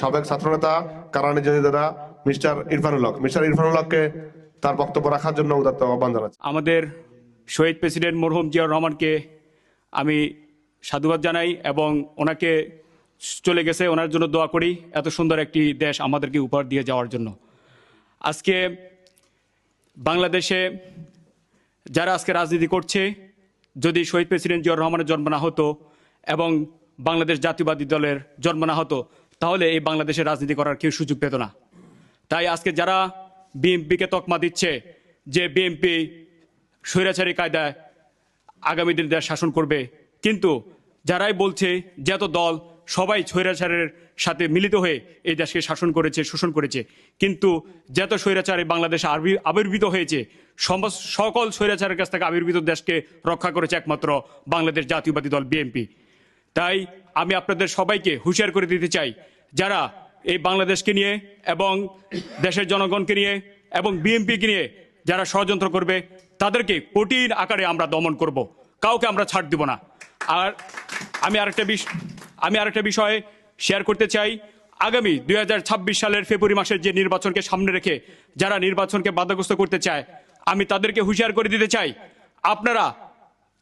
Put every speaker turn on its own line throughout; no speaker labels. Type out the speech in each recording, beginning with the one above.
সাবেক ছাত্রনেতা, কারানি জহিদারা মিস্টার ইরফানুল হক মিস্টার ইরফানুল হককে তার বক্তব্য রাখার জন্য উদাত্ত আহ্বান জানাচ্ছি।
আমাদের শহীদ প্রেসিডেন্ট মরহুম জিয়াউর রহমানকে আমি সাধুবাদ জানাই এবং ওনাকে চলে গেছে, ওনার জন্য দোয়া করি এত সুন্দর একটি দেশ আমাদেরকে উপহার দিয়ে যাওয়ার জন্য। আজকে বাংলাদেশে যারা আজকে রাজনীতি করছে, যদি শহীদ প্রেসিডেন্ট জিয়াউর রহমানের জন্ম না হতো এবং বাংলাদেশ জাতীয়বাদী দলের জন্ম না হতো তাহলে এই বাংলাদেশে রাজনীতি করার কেউ সুযোগ পেত না। তাই আজকে যারা বিএনপিকে তকমা দিচ্ছে, যে বিএনপি স্বৈরাচারী কায়দায় আগামী দিনে দেশ শাসন করবে, কিন্তু যারাই বলছে যে এত দল সবাই স্বৈরাচারের সাথে মিলিত হয়ে এই দেশকে শাসন করেছে, শোষণ করেছে, কিন্তু যত স্বৈরাচারে বাংলাদেশে আবির- আবির্ভূত হয়েছে সকল স্বৈরাচারের কাছ থেকে আবির্ভূত দেশকে রক্ষা করেছে একমাত্র বাংলাদেশ জাতীয়বাদী দল বিএনপি। তাই আমি আপনাদের সবাইকে হুঁশিয়ার করে দিতে চাই, যারা এই বাংলাদেশকে নিয়ে এবং দেশের জনগণকে নিয়ে এবং বিএনপিকে নিয়ে যারা ষড়যন্ত্র করবে, তাদেরকে কঠিন আকারে আমরা দমন করব। কাউকে আমরা ছাড় দিব না। আর আমি আরেকটা বিষ, আমি আরেকটা বিষয়ে শেয়ার করতে চাই। আগামী দু হাজার ছাব্বিশ সালের ফেব্রুয়ারি মাসের যে নির্বাচনকে সামনে রেখে যারা নির্বাচনকে বাধাগ্রস্ত করতে চায়, আমি তাদেরকে হুঁশিয়ার করে দিতে চাই। আপনারা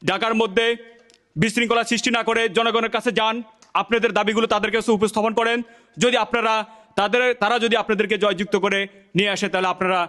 ঢাকার মধ্যে বিশৃঙ্খলা সৃষ্টি না করে জনগণের কাছে যান। আপনাদের দাবিগুলো তাদের কাছে উপস্থাপন করেন। যদি আপনারা তাদের, তারা যদি আপনাদেরকে জয়যুক্ত করে নিয়ে আসে, তাহলে আপনারা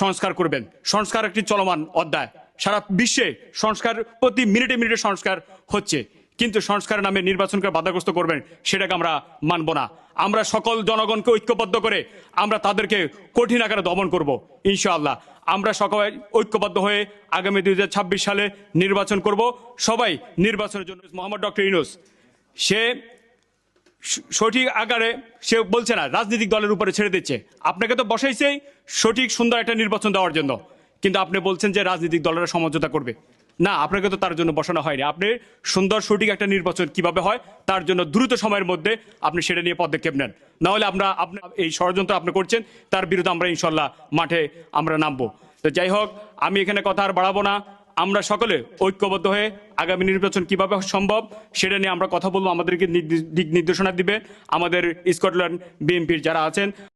সংস্কার করবেন। সংস্কার একটি চলমান অধ্যায়। সারা বিশ্বে সংস্কার প্রতি মিনিটে মিনিটে সংস্কার হচ্ছে। কিন্তু সংস্কারের নামে নির্বাচনকে বাধাগ্রস্ত করবেন, সেটাকে আমরা মানব না। আমরা সকল জনগণকে ঐক্যবদ্ধ করে আমরা তাদেরকে কঠিন আকারে দমন করব, ইনশাআল্লাহ। আমরা সবাই ঐক্যবদ্ধ হয়ে আগামী দুই হাজার ছাব্বিশ সালে নির্বাচন করব। সবাই নির্বাচনের জন্য, মোহাম্মদ ডক্টর ইউনুস সে, সঠিক আকারে, সে বলছে না, রাজনৈতিক দলের উপরে ছেড়ে দিচ্ছে। আপনাকে তো বসাইছেই সঠিক, সুন্দর একটা নির্বাচন দেওয়ার জন্য। কিন্তু আপনি বলছেন যে রাজনৈতিক দলেরা সমঝোতা করবে। না, আপনাকে তো তার জন্য বসানো হয়নি। আপনি সুন্দর, সঠিক একটা নির্বাচন কীভাবে হয়, তার জন্য দ্রুত সময়ের মধ্যে আপনি সেটা নিয়ে পদক্ষেপ নেন। নাহলে আমরা আপনি এই ষড়যন্ত্র আপনি করছেন, তার বিরুদ্ধে আমরা ইনশাল্লাহ মাঠে আমরা নামবো। তো যাই হোক, আমি এখানে কথা আর বাড়াবো না। আমরা সকলে ঐক্যবদ্ধ হয়ে আগামী নির্বাচন কীভাবে সম্ভব, সেটা নিয়ে আমরা কথা বলব। আমাদেরকে দিক নির্দেশনা দিবে আমাদের স্কটল্যান্ড বিএনপির যারা আছেন।